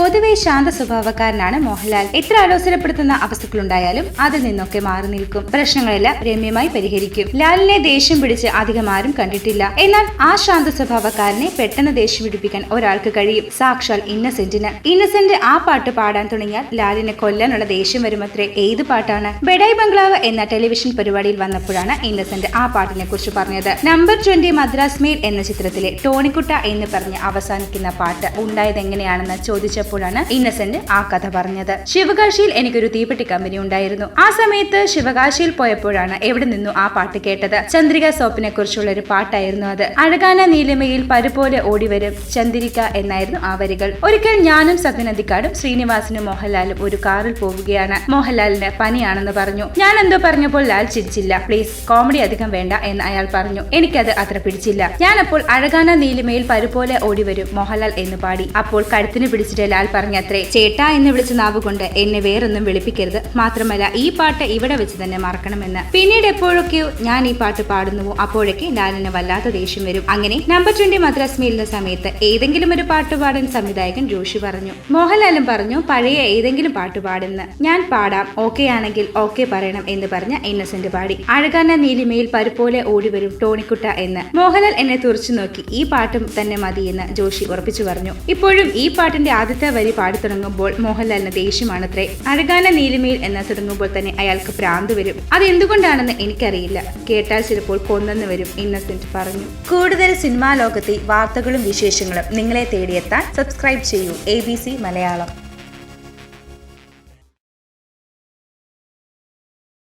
പൊതുവെ ശാന്ത സ്വഭാവക്കാരനാണ് മോഹൻലാൽ. എത്ര ആലോചനപ്പെടുത്തുന്ന അവസ്ഥകളുണ്ടായാലും അതിൽ നിന്നൊക്കെ മാറി നിൽക്കും. പ്രശ്നങ്ങളെല്ലാം രമ്യമായി പരിഹരിക്കും. ലാലിനെ ദേഷ്യം പിടിച്ച് അധികം ആരും കണ്ടിട്ടില്ല. എന്നാൽ ആ ശാന്ത സ്വഭാവക്കാരനെ പെട്ടെന്ന് ദേഷ്യം പിടിപ്പിക്കാൻ ഒരാൾക്ക് കഴിയും. സാക്ഷാൽ ഇന്നസെന്റിന്. ഇന്നസെന്റ് ആ പാട്ട് പാടാൻ തുടങ്ങിയാൽ ലാലിനെ കൊല്ലാനുള്ള ദേഷ്യം വരുമത്രേ. ഏത് പാട്ടാണ്? ബെഡായി ബംഗ്ലാവ് എന്ന ടെലിവിഷൻ പരിപാടിയിൽ വന്നപ്പോഴാണ് ഇന്നസെന്റ് ആ പാട്ടിനെ കുറിച്ച് പറഞ്ഞത്. നമ്പർ ട്വന്റി മദ്രാസ് മെയിൽ എന്ന ചിത്രത്തിലെ ടോണിക്കുട്ട എന്ന് പറഞ്ഞ് അവസാനിക്കുന്ന പാട്ട് ഉണ്ടായത് എങ്ങനെയാണെന്ന് ചോദിച്ചപ്പോഴാണ് ഇന്നസെന്റ് ആ കഥ പറഞ്ഞത്. ശിവകാശിയിൽ എനിക്കൊരു തീപ്പെട്ടി കമ്പനി ഉണ്ടായിരുന്നു. ആ സമയത്ത് ശിവകാശിയിൽ പോയപ്പോഴാണ് എവിടെ നിന്നു ആ പാട്ട് കേട്ടത്. ചന്ദ്രിക സോപ്പിനെ കുറിച്ചുള്ള ഒരു പാട്ടായിരുന്നു അത്. അഴകാന നീലിമയിൽ പരുപോലെ ഓടിവരും ചന്ദ്രിക എന്നായിരുന്നു ആ വരികൾ. ഒരിക്കൽ ഞാനും സത്യനന്ദിക്കാടും ശ്രീനിവാസനും മോഹൻലാലും ഒരു കാറിൽ പോവുകയാണ്. മോഹൻലാലിന് പനിയാണെന്ന് പറഞ്ഞു. ഞാൻ എന്തോ പറഞ്ഞപ്പോൾ ലാൽ ചിരിച്ചില്ല. പ്ലീസ് കോമഡി അധികം വേണ്ട എന്ന് അയാൾ പറഞ്ഞു. എനിക്കത് അത്ര പിടിച്ചില്ല. ഞാനപ്പോൾ അഴകാന നീലിമയിൽ പരുപോലെ ഓടിവരും മോഹൻലാൽ എന്ന് പാടി. അപ്പോൾ കഴുത്തിന് പിടിച്ചിട്ട് ലാൽ പറഞ്ഞത്രേ ചേട്ടാ എന്ന് വിളിച്ച നാവ് കൊണ്ട് എന്നെ വേറൊന്നും വിളിപ്പിക്കരുത്. മാത്രമല്ല ഈ പാട്ട് ഇവിടെ വെച്ച് തന്നെ മറക്കണമെന്ന്. പിന്നീട് എപ്പോഴൊക്കെയോ ഞാൻ ഈ പാട്ട് പാടുന്നുവോ അപ്പോഴൊക്കെ ലാലിന് വല്ലാത്ത ദേഷ്യം വരും. അങ്ങനെ നമ്പർ ട്വന്റി മദ്രാസ് മീലിന്റെ സമയത്ത് ഏതെങ്കിലും ഒരു പാട്ട് പാടാൻ സംവിധായകൻ ജോഷി പറഞ്ഞു. മോഹൻലാലും പറഞ്ഞു പഴയ ഏതെങ്കിലും പാട്ട് പാടുന്ന. ഞാൻ പാടാം. ഓക്കെ ആണെങ്കിൽ ഓക്കെ പറയണം എന്ന് പറഞ്ഞ ഇന്നസെന്റ് പാടി. അഴകാന നീലിമയിൽ പരുപോലെ ഓടിവരും ടോണിക്കുട്ട എന്ന്. മോഹൻലാൽ എന്നെ തുറച്ചു നോക്കി. ഈ പാട്ടും തന്നെ മതിയെന്ന് ജോഷി ഉറപ്പിച്ചു പറഞ്ഞു. ഇപ്പോഴും ഈ പാട്ടിന്റെ ആദ്യത്തെ വരി പാടി തുടങ്ങുമ്പോൾ മോഹൻലാലിന് ദേഷ്യമാണത്രേ. അഴകാന നീലിമയിൽ എന്ന് തുടങ്ങുമ്പോൾ തന്നെ അയാൾക്ക് പ്രാന്ത് വരും. അത് എന്തുകൊണ്ടാണെന്ന് എനിക്കറിയില്ല. കേട്ടാൽ ചിലപ്പോൾ കൊന്നെന്ന് വരും ഇന്നസെന്റ് പറഞ്ഞു. കൂടുതൽ സിനിമാ ലോകത്തെ വാർത്തകളും വിശേഷങ്ങളും നിങ്ങളെ തേടിയെത്താൻ സബ്സ്ക്രൈബ് ചെയ്യൂ. എ മലയാളം.